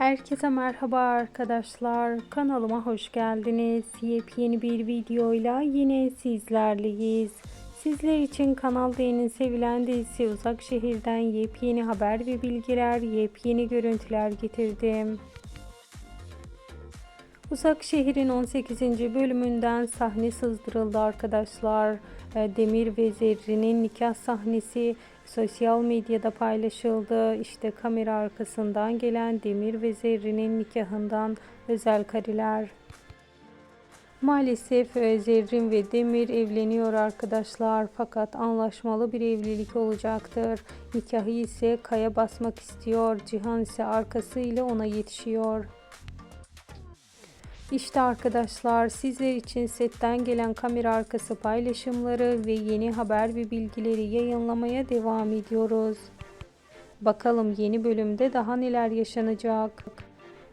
Herkese merhaba arkadaşlar. Kanalıma hoş geldiniz. Yepyeni bir videoyla yine sizlerleyiz. Sizler için Kanal D'nin sevilen dizisi Uzak Şehir'den yepyeni haber ve bilgiler, yepyeni görüntüler getirdim. Uzak Şehir'in 18. bölümünden sahne sızdırıldı arkadaşlar. E, Demir ve Zerrin'in nikah sahnesi sosyal medyada paylaşıldı. İşte kamera arkasından gelen Demir ve Zerrin'in nikahından özel kareler. Maalesef e, Zerrin ve Demir evleniyor arkadaşlar fakat anlaşmalı bir evlilik olacaktır. Nikahı ise Kaya basmak istiyor. Cihan ise arkasıyla ona yetişiyor. İşte arkadaşlar sizler için setten gelen kamera arkası paylaşımları ve yeni haber ve bilgileri yayınlamaya devam ediyoruz. Bakalım yeni bölümde daha neler yaşanacak.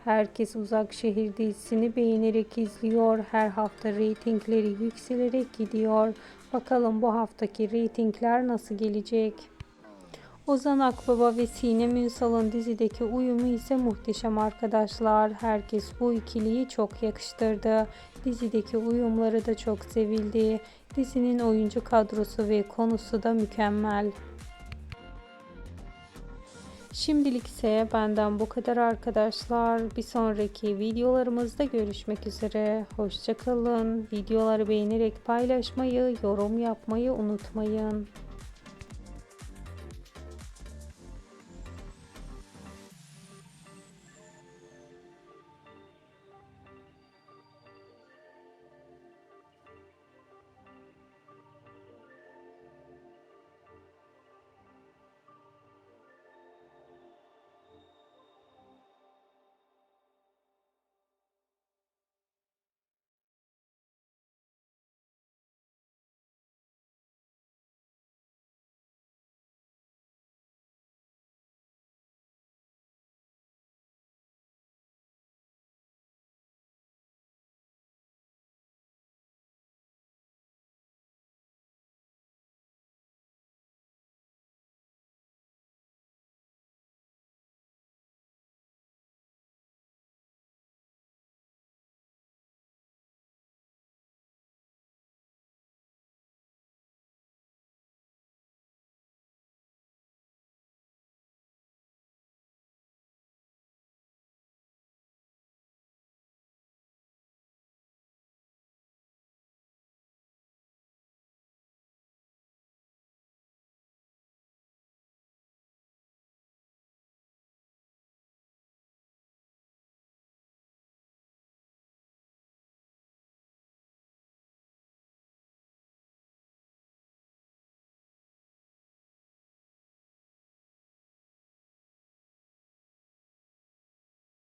Herkes Uzak Şehir dizisini beğenerek izliyor. Her hafta reytingleri yükselerek gidiyor. Bakalım bu haftaki reytingler nasıl gelecek? Ozan Akbaba ve Sinem Ünsal'ın dizideki uyumu ise muhteşem arkadaşlar. Herkes bu ikiliyi çok yakıştırdı. Dizideki uyumları da çok sevildi. Dizinin oyuncu kadrosu ve konusu da mükemmel. Şimdilik ise benden bu kadar arkadaşlar. Bir sonraki videolarımızda görüşmek üzere. Hoşçakalın. Videoları beğenerek paylaşmayı, yorum yapmayı unutmayın.